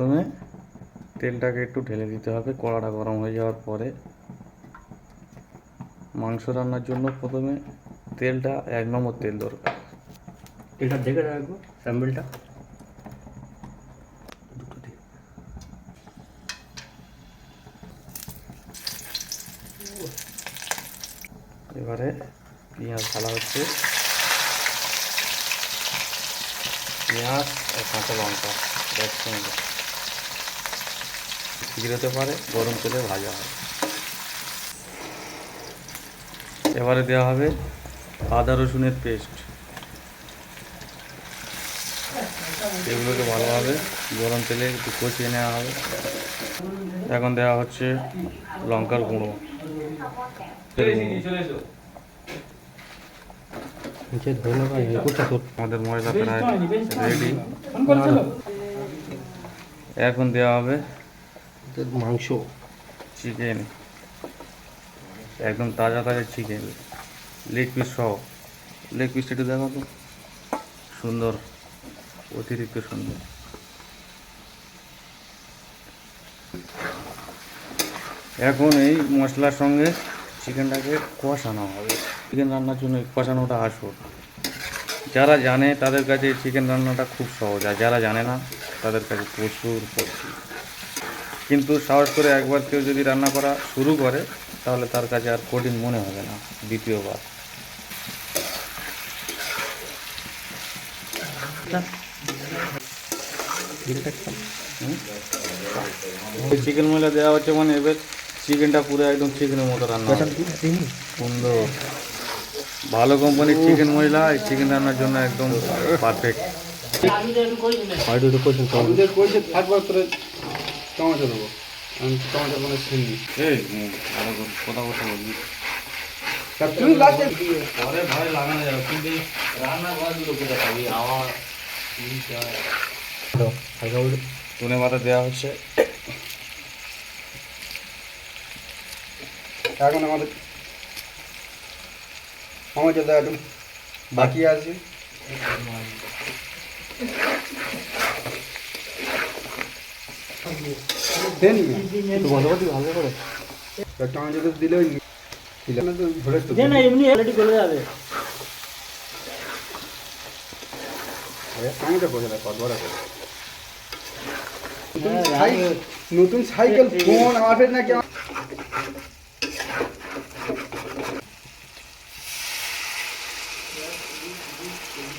প্রথমে তেলটাকে একটু ঢেলে দিতে হবে কড়াটা গরম হয়ে যাওয়ার পরে। মাংস রান্নার জন্য প্রথমে তেলটা এক নম্বর তেল দরকার। এটা দেখে রাখব স্যাম্পলটা। এবারে পেঁয়াজ ঢালা হচ্ছে। পেঁয়াজ আর কাঁচা লঙ্কা একসঙ্গে। ঠিক পারে গরম তেলে ভাজা হয়। এবারে দেওয়া হবে আদা রসুনের পেস্ট। এগুলোকে ভালোভাবে গরম তেলে একটু কষিয়ে নেওয়া হবে। এখন দেওয়া হচ্ছে লঙ্কার গুঁড়ো আমাদের ময়দা প্রায় রেডি এখন দেওয়া হবে মাংস। চিকেন একদম তাজা তাজা চিকেন লেগ পিস সহ। লেগ পিসটা একটু দেখো তো। সুন্দর। অতিরিক্ত সুন্দর। এখন এই মশলার সঙ্গে চিকেনটাকে কষানো হবে। চিকেন রান্নার জন্য কষানোটা আসল। যারা জানে তাদের কাছে চিকেন রান্নাটা খুব সহজ। আর যারা জানে না, তাদের কাছে প্রচুর কঠিন। কিন্তু সাহস করে একবার কেউ যদি রান্না করা শুরু করে তাহলে তার কাছে আর কঠিন মনে হবে না দ্বিতীয়বার। ওই চিকেন ময়লা দেওয়া হচ্ছে মানে এবার চিকেনটা পুরো একদম চিকেনের মতো রান্না সুন্দর। ভালো কোম্পানির চিকেন ময়লা এই চিকেন রান্নার জন্য একদম পারফেক্ট টমেটো দেবো আমি টমেটো কোনো এই ভালো করে কথা কথা বলবি তুমি লাস্টে পরে ভয় লাগানো যাবে কিন্তু রান্না করা দুটো কোথায় পাবি আমার হালকা উল্টে ধনে পাতা দেওয়া হচ্ছে এখন আমাদের আমার যেটা বাকি আছে দেন একটু বন্ধ করে দিবি হালকা করে টমেটো তো দিলে ওই দিলে না তো ধরে তো যে না এমনি অলরেডি গলে যাবে টমেটো করে রাখ বড় করে নতুন সাইকেল নতুন সাইকেল ফোন আমার নাকি আমার-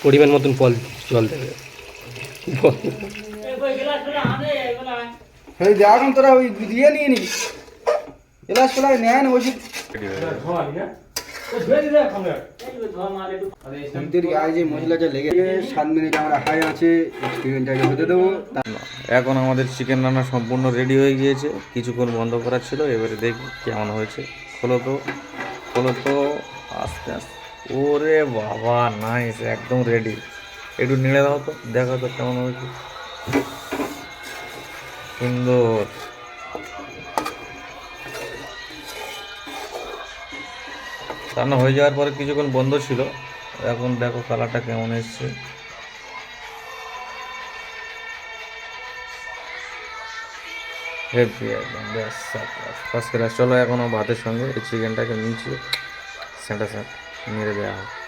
পরিমাণ মতন ফল জল দেবে এই এখন তোরা ওই দিয়ে নিয়ে নি এলাচ ফেলায় নেয় না ওষুধ এখন আমাদের চিকেন রান্না সম্পূর্ণ রেডি হয়ে গিয়েছে। কিছুক্ষণ বন্ধ করা ছিল এবারে দেখি কেমন হয়েছে। খোলো তো খোলো তো আস্তে আস্তে। ওরে বাবা নাইস একদম রেডি একটু নেড়ে দাও তো দেখো তো কেমন হয়েছে। সুন্দর। রান্না হয়ে যাওয়ার পরে কিছুক্ষণ বন্ধ ছিল। এখন দেখো কালারটা কেমন এসছে। একদম, ব্যাস ফার্স্ট চলো এখনও ভাতের সঙ্গে চিকেনটাকে নিচে সেটা স্যাট মেরে দেওয়া হোক।